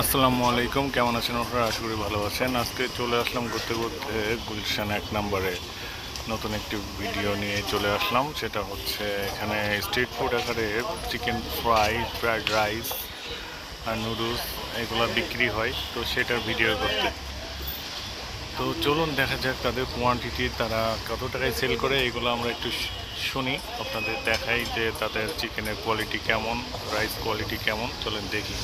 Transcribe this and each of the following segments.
আসসালামু আলাইকুম, কেমন আছেন আপনারা? আশা করি ভালো আছেন। আজকে চলে আসলাম ঘুরতে ঘুরতে গুলশান এক নম্বরে। নতুন একটি ভিডিও নিয়ে চলে আসলাম। সেটা হচ্ছে এখানে স্ট্রিট ফুড আকারে চিকেন ফ্রাই ফ্রায়েড রাইস আর নুডলস এগুলো বিক্রি হয়। তো সেটার ভিডিও করতে। তো চলুন দেখা যাক তাদের কোয়ান্টিটি তারা কত টাকায় সেল করে, এগুলো আমরা একটু শুনি। আপনাদের দেখাই যে তাদের চিকেনের কোয়ালিটি কেমন রাইস কোয়ালিটি কেমন, চলেন দেখি।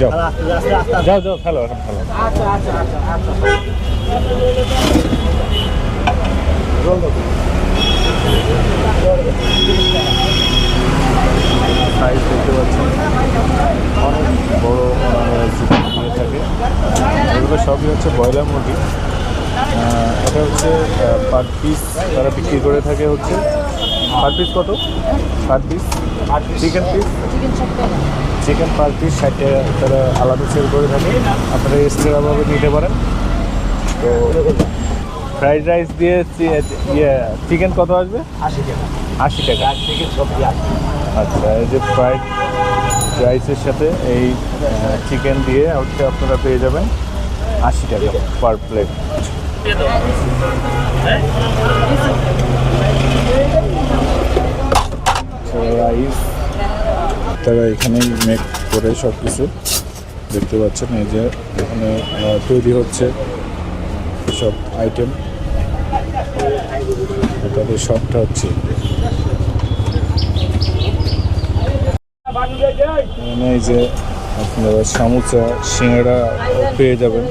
যাও। আস্তে আস্তে আস্তে যাও যাও খেলো এখন খেলো। আচ্ছা আচ্ছা আচ্ছা আচ্ছা। সাইজ দেখতে পাচ্ছেন অনেক বড় দিয়ে থাকে। এগুলো সবই হচ্ছে ব্রয়লার মুরগি। এটা হচ্ছে পার পিস তারা বিক্রি করে থাকে হচ্ছে। পার পিস কত? Per piece chicken piece chicken per piece ষাট টাকা তারা আলাদা সেল করে থাকে। আপনারা এক্সট্রাভাবে নিতে পারেন। তো ফ্রাইড রাইস দিয়ে ইয়ে চিকেন কত আসবে? আশি টাকা। আশি টাকা। আচ্ছা এই যে ফ্রাইড রাইসের সাথে এই চিকেন দিয়ে হচ্ছে আপনারা পেয়ে যাবেন আশি টাকা পার প্লেট রাইস। তারা এখানে মেক করে সব কিছু দেখতে পাচ্ছেন এই যে এখানে তৈরি হচ্ছে সব আইটেম তাদের শপটা হচ্ছে। এই যে আপনারা সামোসা সিঙ্গাড়া পেয়ে যাবেন।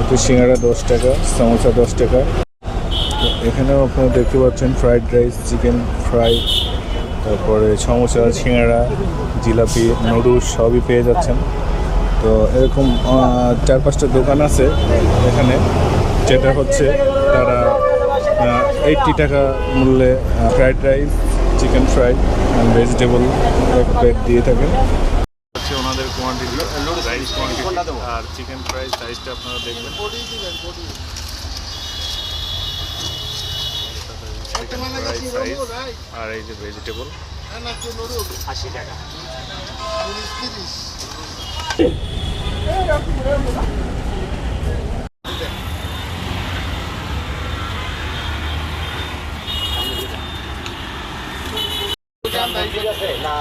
এতে সিঙ্গাড়া দশ টাকা সামোসা দশ টাকা। এখানেও আপনারা দেখতে পাচ্ছেন ফ্রাইড রাইস চিকেন ফ্রাই তারপরে সমোসা সিঙ্গাড়া জিলাপি, নুডলস সবই পেয়ে যাচ্ছেন। তো এরকম চার পাঁচটা দোকান আছে এখানে, যেটা হচ্ছে তারা এইটটি টাকা মূল্যে fried rice chicken fry vegetable এক প্লেট দিয়ে থাকেন। হচ্ছে ওনাদের কোয়ান্টিটি রাইস কোয়ান্টিটি আর চিকেন ফ্রাই সাইজটা আপনারা দেখবেন। আর এই যে ভেজিটেবল আশি টাকা না